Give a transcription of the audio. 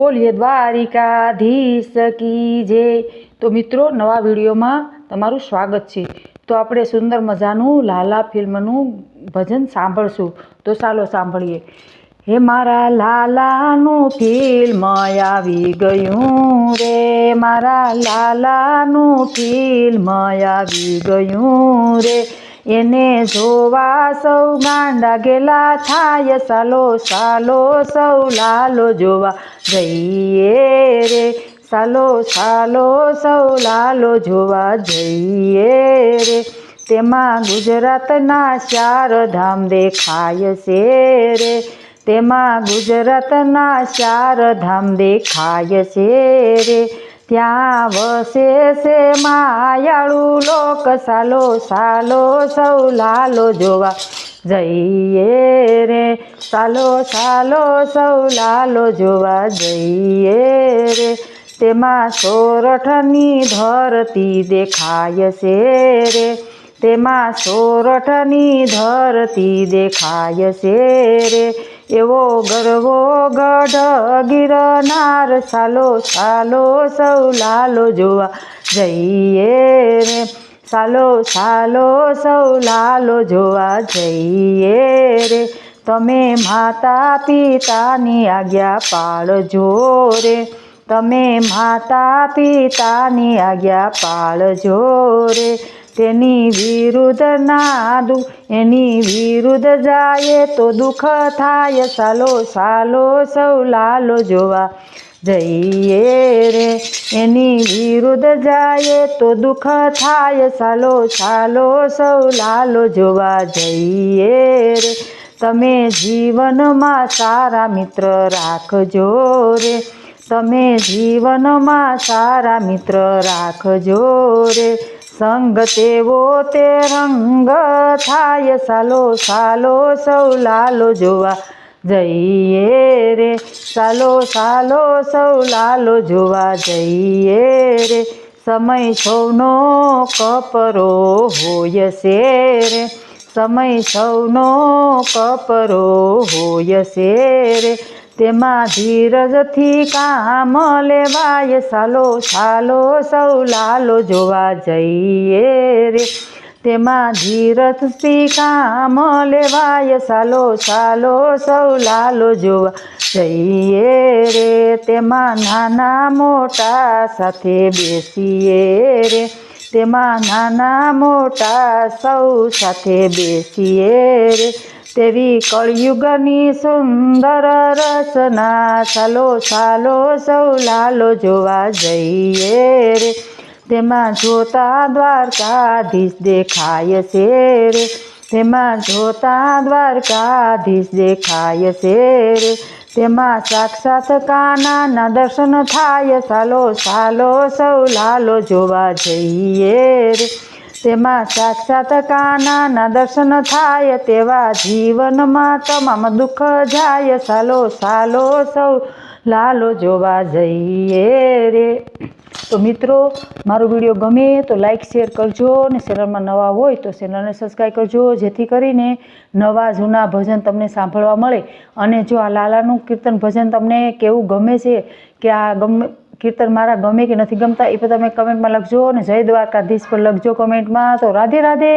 બોલીએ, દ્વારિકાધીશ કી જે. તો મિત્રો, નવા વિડીયોમાં તમારું સ્વાગત છે. તો આપણે સુંદર મજાનું લાલા ફિલ્મનું ભજન સાંભળશું. તો ચાલો સાંભળીએ. હે મારા લાલાનું ફિલ્મ આવી ગયું રે, મારા લાલાનું ફિલ્મ આવી ગયું રે એને જોવા સૌ ગાંડા ગેલા થાય, સાલો સાલો, સૌ લાલો જોવા. જઈએ રે, સાલો સાલો, સૌ લાલો જોવા. જઈએ રે, તેમાં ગુજરાતના ચાર ધામ દેખાય છે રે. તેમાં ગુજરાતના ચાર ધામ દેખાય છે રે. ત્યાં વસે છે માયાળુ લોક સાલો સાલો સૌ લાલો જોવા જઈએ રે. સાલો સાલો સૌ લાલો જોવા જઈએ રે. તેમાં સોરઠની ધરતી દેખાય છે રે. તેમાં સોરઠની ધરતી દેખાય છે રે. એવો ગરવો ગઢ ગિરનાર, સાલો સાલો સૌ લાલો જોવા જઈએ રે સાલો સાલો સૌ લાલો જોવા જઈએ રે. તમે માતા પિતાની આજ્ઞા પાળજો રે. તમે માતા પિતાની આજ્ઞા પાળજો રે. તેની વિરુદ્ધ નાદુ, એની વિરુદ્ધ જાય તો દુઃખ થાય. સાલો સાલો, સૌ લાલો જોવા જઈએ રે. એની વિરુદ્ધ જાય તો દુઃખ થાય. સાલો સાલો, સૌ લાલો જોવા જઈએ રે. તમે જીવનમાં સારા મિત્ર રાખજો રે. તમે જીવનમાં સારા મિત્ર રાખજો રે. સંગ તેવો તે રંગ થાય, સાલો સાલો, સૌ લાલો જોવા જઈએ રે. સાલો સાલો, સૌ લાલો જોવા જઈએ રે. સમય સૌનો કપરો હોય છે રે. સમય સૌનો કપરો હોય છે રે. તેમાં ધીરજથી કામ લેવાય, સાલો સાલો સૌ લાલો જોવા જઈએ રે. તેમાં ધીરજથી કામ લેવાય, સાલો સાલો સૌ લાલો જોવા જઈએ રે. તેમાં નાના મોટા સાથે બેસીએ રે. તેમાં નાના મોટા સૌ સાથે બેસીએ રે. તેવી કળયુગની સુંદર રચના. ચાલો ચાલો, સૌ લાલો જોવા જઈએ રે. તેમાં જોતા દ્વારકાધીશ દેખાય છે રે. તેમાં જોતા દ્વારકાધીશ દેખાય છે રે. તેમાં સાક્ષાત કાનાના દર્શન થાય. ચાલો ચાલો, સૌ લાલો જોવા જઈએ રે. તેમાં સાક્ષાત કાનાના દર્શન થાય તેવા જીવનમાં તમામ દુઃખ જાય. સાલો સાલો, સૌ લાલો જોવા જઈએ રે. તો મિત્રો, મારો વીડિયો ગમે તો લાઈક શેર કરજો અને ચેનલમાં નવા હોય તો ચેનલને સબસ્ક્રાઈબ કરજો, જેથી કરીને નવા જૂના ભજન તમને સાંભળવા મળે. અને જો આ લાલાનું કીર્તન ભજન તમને કેવું ગમે છે, કે આ ગમે કીર્તન મારા ગમે કે નથી ગમતા, એ પણ તમે કમેન્ટમાં લખજો અને જય દ્વારકાધીશ પર લખજો કમેન્ટમાં તો રાધે રાધે!